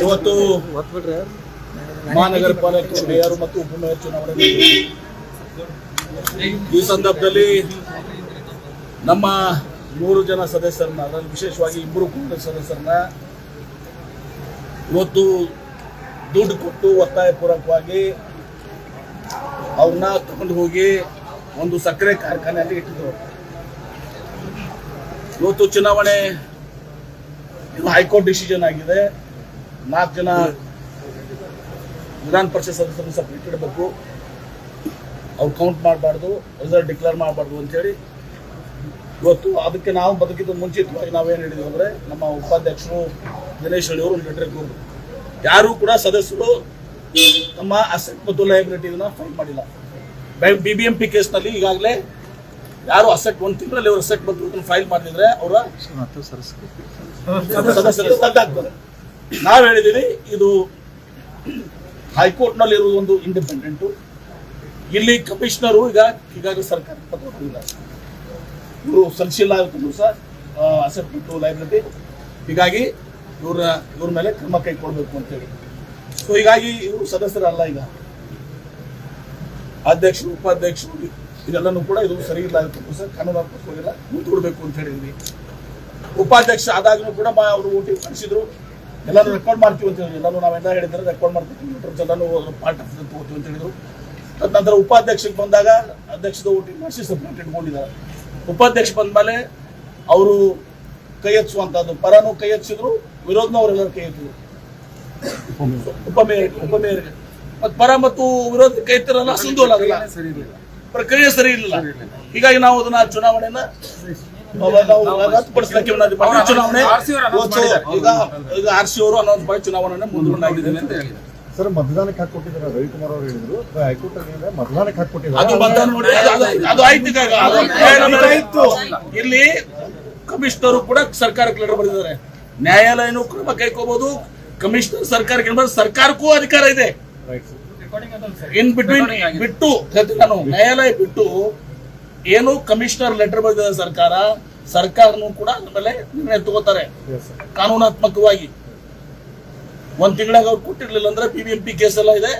ಇವತ್ತು ಮಹಾನಗರ ಪಾಲಿಕೆ ಮೇಯರ್ ಮತ್ತು ಉಪಮೇಯರ್ ಚುನಾವಣೆ ಈ ಸಂದರ್ಭದಲ್ಲಿ ನಮ್ಮ ನೂರು ಜನ ಸದಸ್ಯರನ್ನ ಅದರಲ್ಲಿ ವಿಶೇಷವಾಗಿ ಇಬ್ಬರು ಕಾಂಗ್ರೆಸ್ ಸದಸ್ಯರನ್ನ ಇವತ್ತು ದುಡ್ಡು ಕೊಟ್ಟು ಒತ್ತಾಯಪೂರ್ವಕವಾಗಿ ಅವ್ರನ್ನ ತಗೊಂಡು ಹೋಗಿ ಒಂದು ಸಕ್ಕರೆ ಕಾರ್ಖಾನೆಯಲ್ಲಿ ಇಟ್ಟಿದ್ರು. ಇವತ್ತು ಚುನಾವಣೆ ಇದು ಹೈಕೋರ್ಟ್ ಡಿಸಿಷನ್ ಆಗಿದೆ. ನಾಲ್ಕು ಜನ ವಿಧಾನ ಪರಿಷತ್ ಸದಸ್ಯರನ್ನು ಸಪ್ರೇಟ್ ಇಡಬೇಕು. ಅವ್ರು ಕೌಂಟ್ ಮಾಡಬಾರ್ದು ರಿಸಲ್ಟ್ ಡಿಕ್ಲೇರ್ ಮಾಡಬಾರ್ದು ಅಂತೇಳಿ ಇವತ್ತು ಅದಕ್ಕೆ ನಾವು ಬದುಕಿದ ಮುಂಚಿತವಾಗಿ ನಾವೇನು ಹೇಳಿದ್ವಿ ಅಂದರೆ ನಮ್ಮ ಉಪಾಧ್ಯಕ್ಷರು ದಿನೇಶ್ ಹಳ್ಳಿಯವರು ಅವರು ಒಂದು ಲೆಟರ್ ಕೊಟ್ಟರು ಯಾರೂ ಕೂಡ ಸದಸ್ಯರು ತಮ್ಮ ಅಸೆಟ್ ಮತ್ತು ಲಯಬಿಲಿಟಿನ ಫೈಲ್ ಮಾಡಿಲ್ಲ. ಬಿ ಬಿ ಎಂ ಪಿ ಕೇಸ್ನಲ್ಲಿ ಈಗಾಗಲೇ ಯಾರು ಅಸೆಟ್ ಒಂದು ತಿಂಗಳಲ್ಲಿ ಅವರು ಅಸೆಟ್ ಬಂದು ಫೈಲ್ ಮಾಡಿದ್ರೆ ಅವರ ಸದಸ್ಯರು. ರದ್ದಾಗ್ತದೆ ನಾವು ಹೇಳಿದ್ದೀವಿ, ಇದು ಹೈಕೋರ್ಟ್ನಲ್ಲಿ ಇರುವ ಒಂದು ಇಂಡಿಪೆಂಡೆಂಟು ಇಲ್ಲಿ ಕಮಿಷನರು ಈಗ ಈಗಾಗಲೇ ಸರ್ಕಾರ ಇವರು ಸಲ್ಲಿಸಿಲ್ಲ ಸಹ ಅಸೆಪ್ಟ್ ಲೈಬ್ರರಿ ಹೀಗಾಗಿ ಇವ್ರ ಇವ್ರ ಮೇಲೆ ಕ್ರಮ ಕೈಗೊಳ್ಬೇಕು ಅಂತೇಳಿ. ಸೊ ಹೀಗಾಗಿ ಇವರು ಸದಸ್ಯರಲ್ಲ ಈಗ. ಅಧ್ಯಕ್ಷರು, ಉಪಾಧ್ಯಕ್ಷರು, ಇದೆಲ್ಲನೂ ಕೂಡ ಇದು ಸರಿ ಇಲ್ಲ ಸರ್ ಕಾನೂನಾತ್ಮಕವಾಗಿಲ್ಲ ಮುಂದೂಡಬೇಕು ಅಂತ ಹೇಳಿದ್ವಿ. ಉಪಾಧ್ಯಕ್ಷ ಆದಾಗಲೂ ಕೂಡ ಅವರು ಓಟಿ ಮಾಡಿಸಿದ್ರು ಎಲ್ಲಾನು ರೆಕಾರ್ಡ್ ಮಾಡ್ತೀವಿ ಅಂತ ಹೇಳಿದ್ರು. ಎಲ್ಲರೂ ನಾವೆಲ್ಲ ಹೇಳಿದ್ರೆ ರೆಕಾರ್ಡ್ ಮಾಡ್ತೀವಿ. ಎಲ್ಲಾನು ಪಾರ್ಟ್ ಆಫ್ ತಗೋತೀವಿ ಅಂತ ಹೇಳಿದ್ರು. ತದನಂತರ ಉಪಾಧ್ಯಕ್ಷಕ್ಕೆ ಬಂದಾಗ ಅಧ್ಯಕ್ಷದ ಓಟಿ ಮಾಡಿಸಿ ಸಪ್ರೇಟ್ ಇಟ್ಕೊಂಡಿದ್ದಾರೆ. ಉಪಾಧ್ಯಕ್ಷ ಬಂದ್ಮೇಲೆ ಅವರು ಕೈ ಎಚ್ಚುವಂಥದ್ದು ಪರನು ಕೈ ಹಚ್ಚಿದ್ರು ವಿರೋಧನೂ ಅವರೆಲ್ಲರೂ ಕೈ ಎತ್ತಿದ್ರು. ಉಪಮೇಯರ್ ಉಪಮೇಯರ್ಗೆ ಮತ್ತು ಪರ ಮತ್ತು ವಿರೋಧ ಕೈ ಎತ್ತಿರಲ್ಲ ಸಿಂಧು ಪ್ರಕ್ರಿಯೆ ಸರಿ ಇರಲಿಲ್ಲ. ಹೀಗಾಗಿ ನಾವು ಅದನ್ನ ಚುನಾವಣೆಯನ್ನ ನಾವು ರದ್ದುಪಡಿಸಲಿಕ್ಕೆ ವಿನಂತಿ ಮಾಡ್ತೀವಿ. ಚುನಾವಣೆ ಇವತ್ತು ಈಗ ಈಗ ಆರ್ ಸಿ ಅವರು ಅನೌನ್ಸ್ ಮಾಡಿ ಚುನಾವಣೆ ಮುಂದೂಡಲಾಗಿದೆ ಅಂತ ಹೇಳಿದ್ದಾರೆ. ಸರ್ ಮತದಾನಕ್ಕೆ ಹಾಕೊಟ್ಟಿದ್ದಾರೆ ರವಿಕುಮಾರ್ ಅವರು ಹೇಳಿದ್ರು. ಹೈಕೋರ್ಟ್ ಅಲ್ಲಿ ಮತದಾನಕ್ಕೆ ಅದು ಹಾಕೊಟ್ಟಿದ್ದಾರೆ. ಇಲ್ಲಿ ಕಮಿಷನರು ಕೂಡ ಸರ್ಕಾರಕ್ಕೆ ಲೆಟರ್ ಬರೆದಿದ್ದಾರೆ. ನ್ಯಾಯಾಲಯನೂ ಕ್ರಮ ಕೈಕೋಬಹುದು ಕಮಿಷನರ್ ಸರ್ಕಾರಕ್ಕೆ ಸರ್ಕಾರಕ್ಕೂ ಅಧಿಕಾರ ಇದೆ. ರೈಟ್ ಸರ್ ಇನ್ ಬಿಟ್ವೀನ್ ಬಿಟ್ಟು ನಾನು ನ್ಯಾಯಾಲಯ ಬಿಟ್ಟು ಏನು ಕಮಿಷನರ್ ಲೆಟರ್ ಬರೆದಿದೆ ಸರ್ಕಾರ ಸರ್ಕಾರನೂ ಕೂಡ ಅದ್ರ ಮೇಲೆ ನಿರ್ಣಯ ತಗೋತಾರೆ. ಕಾನೂನಾತ್ಮಕವಾಗಿ. ಒಂದ್ ತಿಂಗಳಾಗ ಅವ್ರು ಕೊಟ್ಟಿರ್ಲಿಲ್ಲ ಅಂದ್ರೆ P B M P case ಎಲ್ಲ ಇದೆ.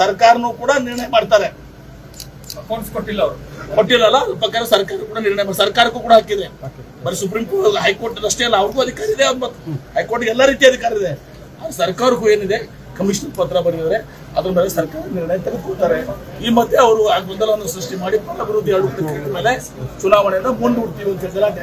ಸರ್ಕಾರನೂ ಕೂಡ ನಿರ್ಣಯ ಮಾಡ್ತಾರೆ. ಅಕೌಂಟ್ಸ್ ಕೊಟ್ಟಿಲ್ಲ ಅವರು. ಕೊಟ್ಟಿಲ್ಲಲ್ಲ ಅದ್ರ ಪ್ರಕಾರ ಸರ್ಕಾರ ಕೂಡ ನಿರ್ಣಯ ಮಾಡಿ ಸರ್ಕಾರಕ್ಕೂ ಕೂಡ ಹಾಕಿದೆ. ಹಾಕಿ ಬರೀ ಸುಪ್ರೀಂ ಕೋರ್ಟ್ ಹೈಕೋರ್ಟ್ ಅಷ್ಟೇ ಅಲ್ಲ ಅವ್ರಿಗೂ ಅಧಿಕಾರ ಇದೆ ಹೈಕೋರ್ಟ್ಗೆ ಹೈಕೋರ್ಟ್ ಎಲ್ಲ ರೀತಿಯ ಅಧಿಕಾರ ಇದೆ. ಆ ಸರ್ಕಾರಕ್ಕೂ ಏನಿದೆ? ಕಮಿಷನರ್ ಪತ್ರ ಬರೆದಿದ್ದಾರೆ. ಅದ್ರ ಮೇಲೆ ಸರ್ಕಾರ ನಿರ್ಣಯ ತೆಗೆದುಕೊಳ್ತಾರೆ. ಈ ಮಧ್ಯೆ ಅವರು ಆ ಗೊಂದಲವನ್ನು ಸೃಷ್ಟಿ ಮಾಡಿ ಪರ ವಿರೋಧಿ ಆಡಳಿತ ಮೇಲೆ ಚುನಾವಣೆಯನ್ನು ಮುಂದೂಡ್ತೀವಿ ಅಂತ ಗಲಾಟೆ